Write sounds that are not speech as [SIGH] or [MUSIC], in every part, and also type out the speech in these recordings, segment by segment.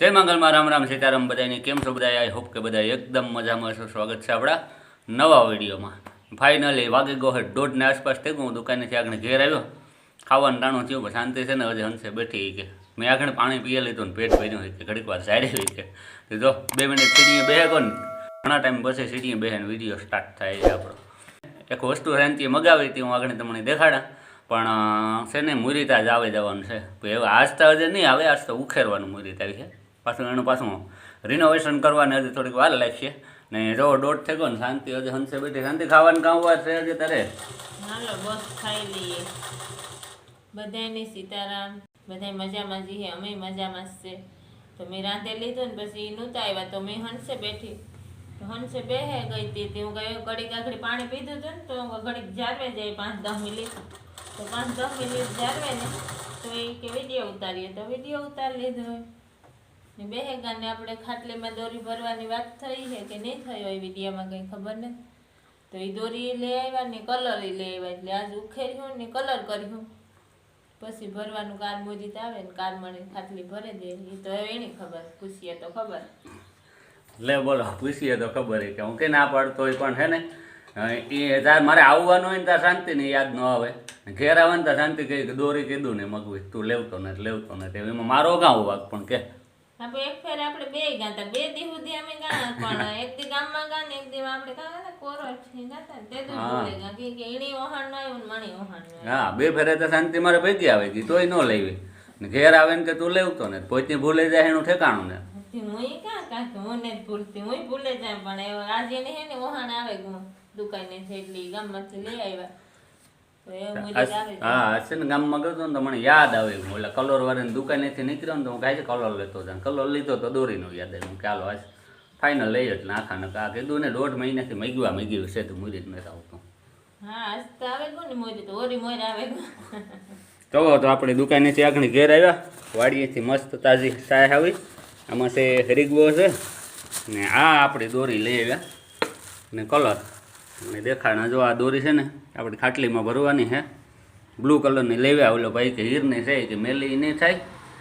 જય મંગલમાં, રામ રામ, સીતારામ બધાને કેમ છો બધા આઈ હોપ કે બધા એકદમ મજામાં છો સ્વાગત છે આપણા નવા વિડીયોમાં. ફાઇનલી વાગે છે દોઢને આસપાસ થઈ ગયું. દુકાનેથી આગળ ઘેર આવ્યો. ખાવાનું ટાણું થયું શાંતિ છે ને, હજી હંસે બેઠી કે. મેં આગળ પાણી પીએ લીધું ને પેટ ભર્યું કે. ઘડીક વાર સારી કે. જો, બે મિનિટ સીડીએ બે ગયો ને. ઘણા ટાઈમ પછી સીડીએ બેહીને વીડિયો સ્ટાર્ટ થાય છે આપણો. એક વસ્તુ શાંતિએ મગાવી હતી, હું આગળ તમને દેખાડા પણ છે ને, મુરીતા જ આવે જવાનું છે. હવે આજ તો હજી નહીં આવે, આજ તો ઉખેરવાનું મુરીત છે. પાછું એનું પાછું રિનોવેશન કરવાની હજી થોડીક વાર લાગશે. ને જો દોઢ થઈ ગયો ને શાંતિ, હજી હંસે બેઠી શાંતિ. ખાવાનું કામ વાર છે હજી તારે? હાલો, બસ ખાઈ લઈએ. બધાને સીતારામ બધા મજામાં છીએ અમે મજામાં જ છે. તો મેં રાંધે લીધું ને પછી નહોતા આવ્યા, તો મેં હંસે બેઠી. તો હંસે બેહે ગઈ હતી તે હું ગઈ ઘડીક આગળ પાણી પીધું હતું ને, તો હું ઘડીક જારવે જાય પાંચ દસ મિનિટ. તો પાંચ દસ મિનિટ જારવે ને, તો એ કે, વીડિયો ઉતારીએ. તો વીડિયો ઉતારી લીધો. ને બેહેગાને આપણે ખાટલીમાં દોરી ભરવાની વાત થઈ છે કે નહીં થઈ હોય વિડીયામાં કંઈ ખબર નથી. તો એ દોરી લઈ આવ્યા ને કલર લઈ આવ્યા એટલે આજ ઉખેર્યું ને કલર કર્યું. પછી ભરવાનું કાર મોજીત આવે ને કાર મને ખાટલી ભરે દે એ તો એની ખબર, પૂછીએ તો ખબર. લે બોલો, પૂછીએ તો ખબર કે હું કે ના પાડતો હોય પણ હે ને એ તાર મારે આવવાનું હોય ને તાર શાંતિ ને યાદ ન આવે. ઘેર આવે ને તાર શાંતિ કહી દોરી કીધું ને મગવી, તું લેવતો નથી લેવતો નથી. એમાં મારો ગાઉ વાગ પણ કે. આપણે એક ફેર આપણે બે ગાતા બે દી સુધી અમે ગા પણ એક દી ગામમાં ગા ને એક દી આપણે ગાતા કોરો ગાતા ને તે તો. ભૂલે ગયા કે કે ઈણી ઓહાણ નો આવ્યું ને મણી ઓહાણ નો હા બે ફેરે તો શાંતિ મારે ભેગી આવે ગઈ તોય ન લેવી. ને ઘેર આવે ને કે તું લેવતો ને પોતે ભૂલે જાય એનું ઠેકાણું ને. હું ક્યાં કાંઈ હું ને ભૂલતી હું ભૂલે જાય પણ આજે ને હે ને ઓહાણ આવે ગયું દુકાને છે એટલે ગામમાંથી લઈ આવ્યા તો એ મુજબ આજ- આવે હા ને ગામમાં ગયો ને તો મને યાદ આવે હું એટલે કલર વાળાની દુકાનેથી નીકળ્યો ને તો હું કાંઈ છે કલર લેતો હતો કલર લીધો તો દોરીનો યાદ આવ્યું કે હાલો આજ ફાઇનલ લઈ એટલે આખા ને આ કીધું ને દોઢ મહિનાથી મેગવા મેગ્યું છે તો મુરી જ નથી આવતો. હા તો તો આપણી દુકાનેથી આગળ ઘેર આવ્યા. વાડીએથી મસ્ત તાજી ચાય આવી. આમાં છે હરીગવો છે. ને આ આપણી દોરી લઈ આવ્યા. ને કલર. અને દેખાડના જો આ દોરી છે ને આપણે ખાટલીમાં ભરવાની છે. બ્લુ કલરની લેવા ઓલો ભાઈ કે હીરની છે કે મેલી નહીં થાય.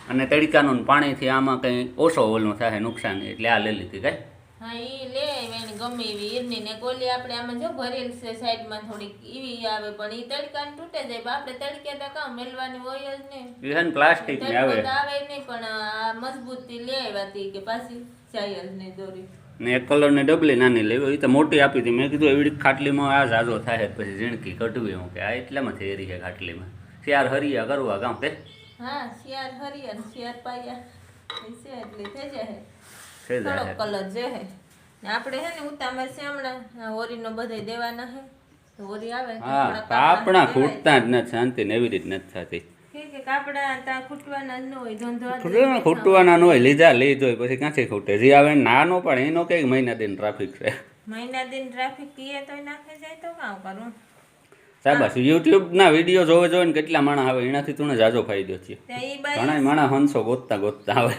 અને તડકાનું ને પાણીથી આમાં કંઈ ઓછો ઓલું થાય નુકસાન એટલે આ લઈ લીધી કાંઈ. હા એ લે એને ગમે એવી ઈરની ને ગોલી આપણે આમાં જો ભરેલ છે સાઈડમાં થોડીક એવી આવે પણ એ તડકાને તૂટે જાય. આપણે તડકે તો કામ મેલવાની હોય જ નહીં. એ છે આવે તડકો આવે. નહીં પણ આ મજબૂતી લે હતી કે પાછી જાય જ નહીં દોરી. ને એક કલરને ડબલી નાની લેવી એ તો મોટી આપી હતી. મેં કીધું એવી ખાટલીમાં આ ઝાઝો થાય પછી ઝીણકી કઢવી હું કે આ એટલામાંથી એરી છે ખાટલીમાં. શિયાર હરિયા કરવા ગામ કે હા શિયાર હરિયા શિયાર પાયા. છે એટલે થઈ જાય થઈ કલર જે હે. આપણે હે ને ઉતામળ છે હમણાં ઓરીનો બધાય દેવાના હે. ઓરી આવે આપણા. ખૂટતા જ નથી શાંતિ ને એવી રીત નથી થતી. કે કે કાપડા ત્યાં ખૂટવાના ન હોય ધંધો ખૂટવાના ન હોય. લીધા લીધો હોય પછી ક્યાંથી ખૂટે? જે આવે નાનો પણ એનો કંઈક મહિના દિન ટ્રાફિક છે મહિના દિન ટ્રાફિક કીએ તો નાખે જાય તો કામ કરું. સાબસ યુટ્યુબના વીડિયો જોવે જોવે ને કેટલા માણસ આવે એનાથી તું જાજો ફાયદો છે. ઘણા માણસ હંસો ગોતતા ગોતતા આવે.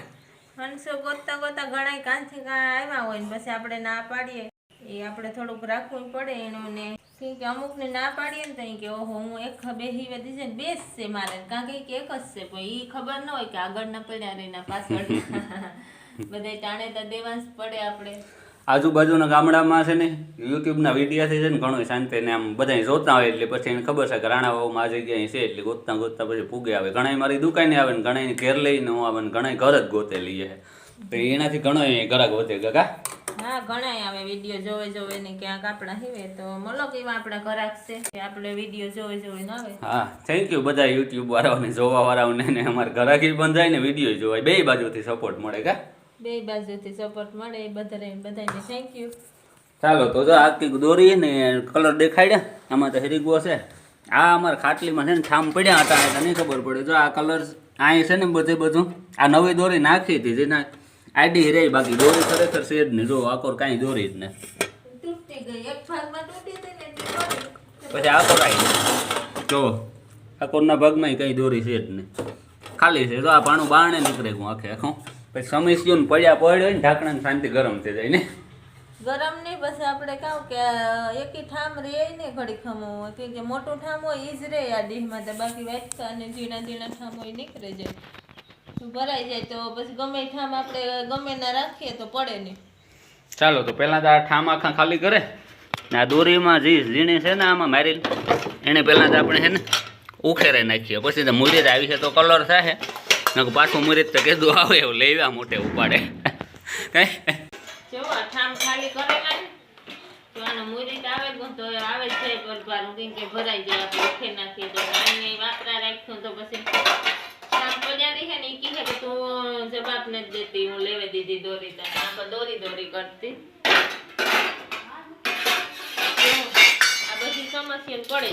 હંસો ગોતતા ગોતતા ઘણા કાંથી કાં આવ્યા હોય ને પછી આપણે ના પાડીએ. એ આપણે થોડુંક રાખવું પડે એનું ને કેમ કે અમુકને ના પાડીએ ને તો કે ઓહો હું એક બે હીવે દીધે ને બેસ છે મારે. કાં કે એક જ છે પણ ઈ ખબર ન હોય કે આગળના પડ્યા રહીના પાછળ. [LAUGHS] બધા ટાણે તો દેવાંશ પડે આપણે. આજુબાજુના ગામડામાં છે ને યુટ્યુબના વિડીયાથી છે ને ઘણો શાંતિ ને આમ બધા જોતા હોય એટલે પછી એને ખબર છે કે રાણાવાવમાં આ જગ્યાએ છે એટલે ગોતતા ગોતતા પછી પૂગે આવે. ઘણા મારી દુકાને આવે ને ઘણા ઘેર લઈને હું આવે ને ઘણા ઘર જ ગોતે લઈએ. તો એનાથી ઘણો ઘરા ગોતે કાકા? હા ઘણા આવે વીડિયો જોવે જોવે ને ક્યાંક આપણા હીવે તો મલો કેવા આપણા ઘરાક છે કે આપણે વીડિયો જોવે જોવે ન આવે. હા થેન્ક યુ બધા યુટ્યુબ વાળાઓને જોવા વાળાઓને ને અમારા ઘરાકી બંધાય ને વીડિયો જોવાય. બે બાજુથી સપોર્ટ મળે કા? બે બાજુથી સપોર્ટ મળે એ બધા બધાને થેન્ક યુ ચાલો તો જો આખી દોરી ને કલર દેખાડ્યા. આમાં તો હેરીગો છે આ અમારા ખાટલીમાં છે ને છામ પડ્યા હતા નહીં ખબર પડે. જો આ કલર અહીં છે ને બધે બધું. આ નવી દોરી નાખી હતી જેના આઈડી રે બાકી દોરી ખરેખર છે જ નહીં જો આકોર કાંઈ દોરી જ ને. ને. પછી આકોર આવી જો આકોરના ભાગમાં કંઈ દોરી છે જ નહીં. ખાલી છે જો આ પાણું બારણે નીકળે હું આખે આખું પછી સમસ્યો ને પડ્યા પડ્યો ને ઢાંકણા શાંતિ ગરમ થઈ જાય ને. ગરમ નહીં પછી આપણે કહું કે એકી ઠામ રે ને ઘડી ખમો. કે મોટું ઠામ હોય એ જ રે આ ડીહમાં બાકી વાંચતા અને ઝીણા ઝીણા ઠામ હોય નીકળે જાય ભરાઈ જાય તો પછી ગમે ઠામ આપણે ગમે ના રાખીએ તો પડે નહીં. ચાલો તો પહેલાં તો આ ઠામ આખા ખાલી કરે. ને આ દોરીમાં જે ઝીણી છે ને આમાં મારી એને પહેલાં તો આપણે છે ને ઉખેરે નાખીએ. પછી તો મુરીત આવી છે તો કલર થાય નકર પાછું મુરીત તો કીધું આવે એવું લેવા મોટે ઉપાડે. કઈ? જો આ ઠામ ખાલી કરેલા ને તો આનો મુરીત આવે તો આવે છે કે ભરાઈ જાય. આપણે ઉખેર નાખીએ તો વાપરા રાખ્યું તો પછી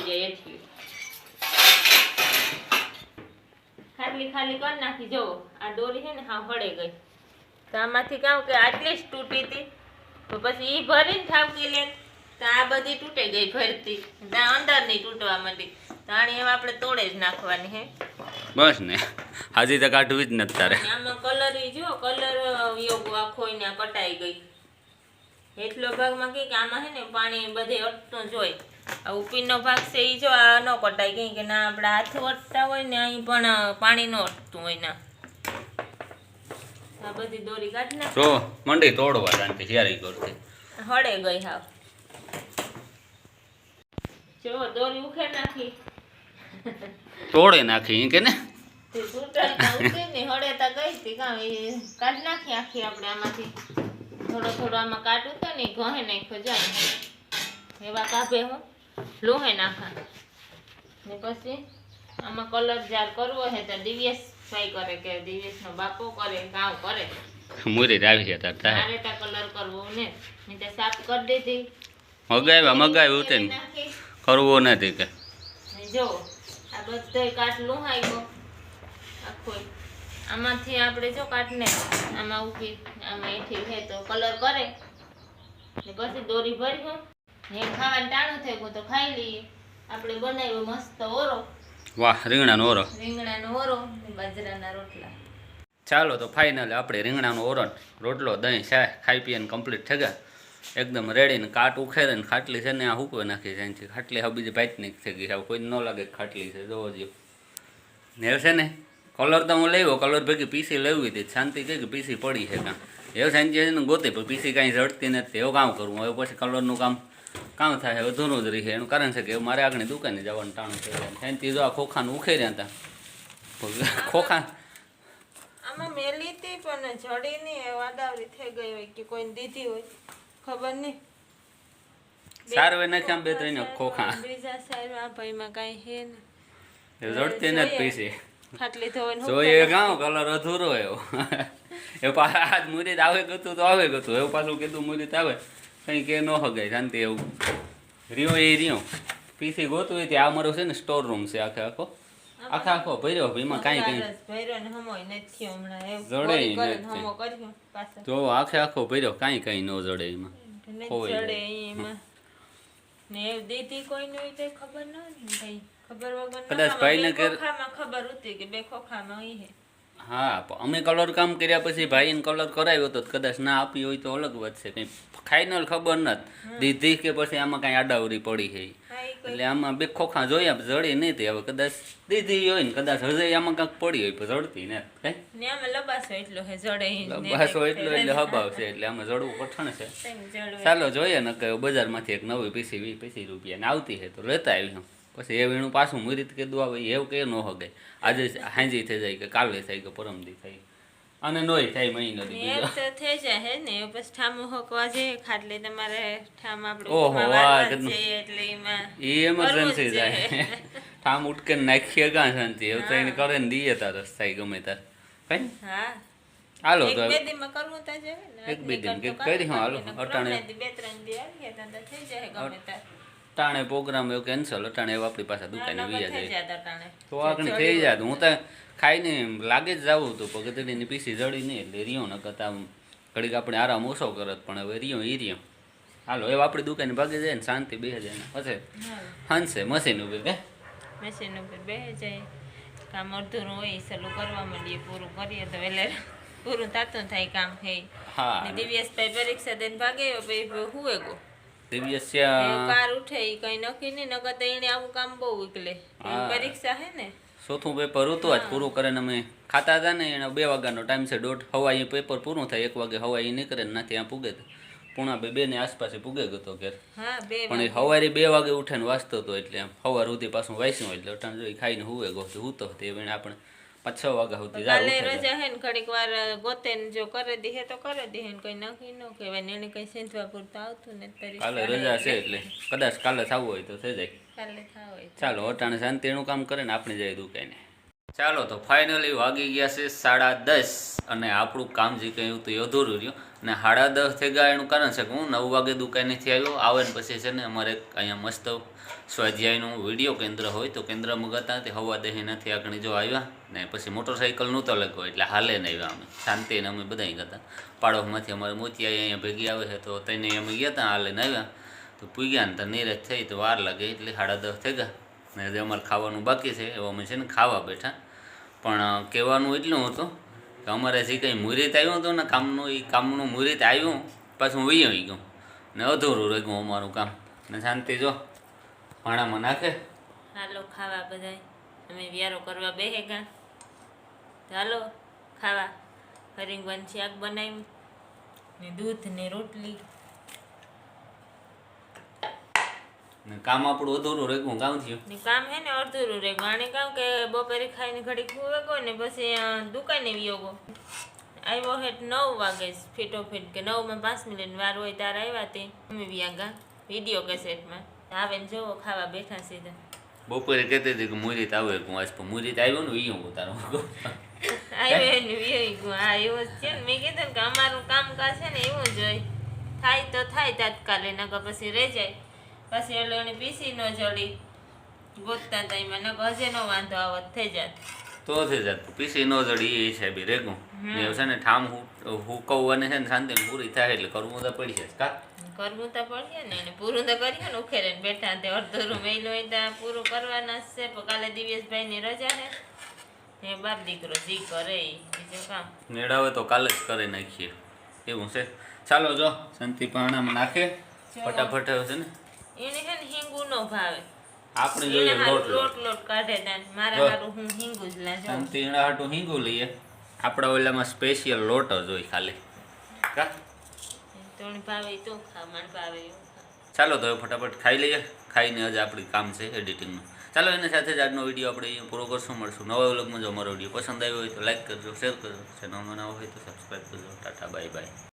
કહે ખાલી ખાલી કરી નાખી, જો, આ દોરી છે ને હા હળે ગઈ. તો આમાંથી કામ કે આટલી જ તૂટી હતી. તો પછી એ ભરીને ઠાવકી લે. આ બધી તૂટે ગઈ ભરતી. ત્યાં અંદર નહીં તૂટવા માંડી. તો આની આપણે તોડે જ નાખવાની હે. બસ ને. હાજી તો કાઢવી જ નથી તારે આમાં કલર જો કલર યોગ આખો ને કટાઈ ગઈ. એટલો ભાગમાં કે આમાં છે ને પાણી બધે અટતું જોઈ આ ઉપીનો ભાગ છે એ જો આ ન કટાઈ ગઈ કે ના આપણા હાથ અટતા હોય ને અહીં પણ પાણી ન અટતું હોય ના. આ બધી દોરી કાઢી નાખ. જો મંડી તોડવા શાંતિ જ્યારે કરતી હળે ગઈ હાવ. જો દોરી ઉખેર નાખી. તોડે નાખી કે ને? તે તૂટલ તો ઉતરી ને હળે તો ગઈ હતી કાં એ કાઢી નાખી આખી આપણે આમાંથી. થોડો થોડો આમાં કાઢું તો ને ઘહે નાખ્યો જાય. એવા કાપે હું લોહે નાખા. ને પછી આમાં કલર જાર કરવો હે તો દિવ્યેશ ભાઈ કરે કે દિવ્યેશનો બાપો કરે કાવ કરે. મુરીત આવી છે તાર થાય મારે તો કલર કરવો ને મેં તો સાફ કરી દીધી. મગાવ્યા મગાવ્યું તે કરવું નથી કે. ને જો આ કાટ લુહાયો. આખો આમાંથી આપણે જો કાટને આમાં ઊભી આમાં એઠી હે તો કલર કરે. ને પછી દોરી ભરી હો ને ખાવાનું ટાણું થઈ ગયું તો ખાઈ લઈએ. આપણે બનાવ્યો મસ્ત ઓરો. વાહ રીંગણાનો ઓરો. રીંગણાનો ઓરો ને બાજરાના રોટલા. ચાલો તો ફાઇનલ આપણે રીંગણાનો ઓરણ રોટલો દહીં શાક ખાઈ પીને કમ્પ્લીટ થઈ ગયા. એકદમ રેડી ને કાટ ઉખેરે ને ખાટલી છે ને આ હુકવે નાખી છે એનાથી ખાટલી હવે બીજી ભાઈટની થઈ ગઈ છે. હવે કોઈ ન લાગે ખાટલી છે. જોવો જો છે ને કલર તો હું લેવો કલર ભેગી પીસી લેવી હતી. શાંતિ કહી કે પીસી પડી છે કાં. એવું સાંજે છે ને ગોતી, પણ પીસી કાંઈ જડતી નથી. એવું કામ કરવું હવે પછી કલરનું કામ કામ થાય? વધુનું જ રહે. એનું કારણ છે કે મારે આગળની દુકાને જવાનું ટાણું થઈ જાય શાંતિ જો આ ખોખાને ઉખેર્યા હતા. ખોખા. આમાં મેલી હતી, પણ જડી નહીં વાદાવરી થઈ ગઈ હોય કે કોઈને દીધી હોય. ખબર નહીં. સારું એ નાખ્યા આમ બે ત્રણ ખોખા? બીજા સાઈડમાં ભાઈમાં કાંઈ હે ને એ જડતી નથી પીસી. ખાટલી ધોઈને જોઈએ ગાઉં કલર અધૂરો એવો. એ પાછા આજ મુરીત આવે ગતું તો આવે ગતું એવું પાછું કીધું મુરીત આવે. કંઈ કે ન હગાય શાંતિ એવું. રિયો એ રિયો પીસી ગોતું હોય ત્યાં અમારું છે ને સ્ટોર રૂમ છે આખે આખો. આખે આખો ભર્યો એમાં કાંઈ કંઈ ભૈરો ને હમોય નથી હમણાં. એવું જડે હમો કર્યો પાછો જો આખે આખો ભર્યો કાંઈ કંઈ ન જડે એમાં. જડે એમાં. ને એવું દીધી કોઈ નું તો ખબર ન ભાઈ. ખબર વગર કદાચ ભાઈને બે ખબર હતી કે બે ખોખામાં હે. હા અમે કલર કામ કર્યા પછી ભાઈને કલર કરાવ્યો તો કદાચ ના આપી હોય તો અલગ વાત છે. કંઈ ફાઇનલ ખબર નથી દીધી કે પછી આમાં કાંઈ આડાવરી પડી છે એટલે આમાં બે ખોખા જોયા જડી નહીં તે હવે કદાચ દીધી હોય ને કદાચ હજે આમાં કાંઈક પડી હોય પણ જડતી ને. કઈ ને લબાસો એટલો હે જડે એટલો એટલે હબાવ છે એટલે આમાં જડવું કઠણ છે. ચાલો જોઈએ ને કે બજારમાંથી એક નવી પીસી વીસ પીસી રૂપિયાની આવતી હે તો લેતા આવી પછી એ વીણું પાછું મુરીત કીધું આવે એવું કે ન હગે. આજે હાંજી થઈ જાય કે કાલે થાય કે પરમદી થાય અને નોય થાય મહી દી ને એમ તો થઈ જાય હે ને બસ ઠામો હોકવા જઈએ ખાટલે તમારે ઠામ આપણે ઓહો, વાહ, એટલે એમાં કરવું જાય ઠામ ઉટકે નાખીએ ગા શાંતિ. એવું તો એને કરે ને દીએ તાર રસ્તાય ગમે તાર. કઈ? હા. હાલો એક તો બે દીમાં કરવું તો જોઈએ એક બે દિન કે કરી, હાલો, અટાણે. બે ત્રણ દી આવી તો થઈ જાય ગમે ત્યારે. ટાણે પ્રોગ્રામ એવું કેન્સલ અટાણે એવું આપણી પાસે દુકાને વીયા જાય જાય તો. આગળ થઈ જાત હું તો ખાઈને લાગે જ જાવું હતું પગથડીની પીસી જડી નહીં એટલે રહ્યો ન કરતા ઘડીક આપણે આરામ ઓછો કરત પણ હવે રહ્યો ઈ રહ્યો. હાલો હવે આપણી દુકાને ભાગી જાય ને શાંતિ બે જાય ને. પછી હાંસે મશીન ઉપર બે? મશીન ઉપર બે જાય કામ અડધું હોય એ સલું કરવા માંડીએ પૂરું કરીએ તો એટલે પૂરું થતું થાય કામ હે. હા ને દિવ્યેશભાઈ પરીક્ષા દઈને ભાગે પછી હુએ ગો દિવ્યસ્યા કાર ઉઠે ઈ કઈ નક્કી નહીં નકર તો એને આવું કામ બહુ ઉકલે. પરીક્ષા હે ને? ચોથું પેપર હતું આજ પૂરું કરીને અમે ખાતા હતા ને એનો બે વાગ્યાનો ટાઈમ છે દોઢ. હવાઈ પેપર પૂરું થાય એક વાગે હવાઈ નીકળે ને ના ત્યાં પૂગે. પૂણા બે બે ની આસપાસ પૂગે ગયો ઘેર. પણ એ હવારે બે વાગે ઉઠીને વાંચતો હતો એટલે આમ હવાર સુધી પાછું વાંચ્યું એટલે અટાણ જોઈ ખાઈને હુવે ગયો તો હું તો તે આપણે પાંચ છ વાગ્યા સુધી કાલે. રજા હે ને ઘડીક વાર ગોતે ને જો કરે દીહે તો કરે દીહે ને કઈ નક્કી ન કહેવાય ને એને કઈ સેંધવા પૂરતું આવતું ને તરી કાલે રજા છે એટલે કદાચ કાલે થવું હોય તો થઈ જાય. કાલે થાવ હોય તો. ચાલો અટાણે શાંતિનું કામ કરે ને આપણે જઈએ દુકાને. ચાલો તો ફાઇનલી વાગી ગયા છે સાડા દસ અને આપણું કામ જે હતું એ અધૂરું રહ્યું. અને સાડા દસ થઈ ગયા એનું કારણ છે કે હું નવ વાગે દુકાનેથી આવ્યો. આવે ને પછી છે ને અમારે અહીંયા મસ્ત સ્વાધ્યાયનું વીડિયો કેન્દ્ર હોય તો કેન્દ્રમાં ગયા તે હવા દહી નથી આગળ જો આવ્યા. ને પછી મોટરસાઇકલ નહોતો લખ્યો એટલે હાલે ને આવ્યા અમે શાંતિને અમે બધા ગયા પાડોશમાંથી અમારે મોતિયા અહીંયા ભેગી આવે છે તો તેને અમે ગયા હતા, હાલે ને આવ્યા. તો પૂગ્યા ને તો નીરજ થઈ તો વાર લાગે એટલે સાડા દસ થઈ ગયા. ને હજી અમારે ખાવાનું બાકી છે, એવા અમે છે ને ખાવા બેઠા. પણ કહેવાનું એટલું હતું કે અમારે જે કંઈ મુહૂર્ત આવ્યું હતું ને કામનું એ કામનું મુહૂર્ત આવ્યું, પાછું વહી આવી ગયું. ને અધૂરું રહી ગયું અમારું કામ. ને શાંતિ જો, ભાણામાં નાખે. હાલો, ખાવા બધાય. અમે વ્યારો કરવા બેહે ગા. ચાલો ખાવા. હરિંગવન શાક બનાવ્યું. ને દૂધ ને રોટલી. ને કામ આપણું અધૂરું રહી ગયું કામ થયું? ને કામ હે ને અધૂરું રે આને કામ કે બપોરે ખાઈને ઘડી હુવે ગયો ને પછી દુકાને વિયોગો. આવ્યો હેઠ નવ વાગે ફીટો ફીટ કે નવમાં પાંચ મિનિટ વાર હોય ત્યારે આવ્યા તે. અમે વ્યાગા વીડિયો કેસેટમાં. આવે ને જોવો ખાવા બેઠા સીધા. બપોરે કહેતી હતી કે મુરીત આવે હું આજ પણ મુહૂર્ત આવ્યું ને હું તારું. આવ્યો ને વ્યોઈ ગયો. હા એવું જ છે ને. મેં કીધું કે અમારું કામકાજ છે ને એવું જ હોય. થાય તો થાય તાત્કાલિક નકર પછી રહી જાય. પછી એટલે એને પીસી ન જડી ગોતતા હતા એમાં. નકર હજે નો વાંધો આવત થઈ જાત. તો થઈ જાત. પીસી ન જડી એ હિસાબે રેગું. ને છે ને ઠામ હુકવવાને છે ને શાંતિ પૂરી થાય એટલે કરવું તો પડી છે કા? કરવું તો પડશે ને. એને પૂરું તો કરીએ ને ઉખેરે બેઠા તે અડધું મેલું હોય ત્યાં પૂરું કરવાના છે. કાલે દિવ્યેશભાઈની રજા છે. ને બાપ દીકરો જી કરે બીજું કામ. મેળાવે તો કાલે જ કરી નાખીએ. એવું છે. ચાલો જો શાંતિ પાણામાં નાખે. ફટાફટ છે ને? એને છે ને હિંગુ નો ભાવે. આપણે જોઈએ લોટ લોટ લોટ કાઢે દાન મારા હારું હું હિંગુ જ લાજો શાંતિ એના હાટું હિંગુ લઈએ. આપણા ઓલામાં સ્પેશિયલ લોટ જ હોય ખાલી. કા? તોણ ભાવે તો ખા ભાવે ચાલો તો ફટાફટ ખાઈ લઈએ. ખાઈને આજે આપણી કામ છે એડિટિંગનું ચાલો, એની સાથે જ આજનો વીડિયો આપણે પૂરો કરશું, મળશું નવા વ્લોગમાં. જો અમારો વીડિયો પસંદ આવ્યો હોય તો લાઇક કરજો શેર કરજો. ચેનલમાં નવા હોય તો સબસ્ક્રાઈબ કરજો. Tata bye bye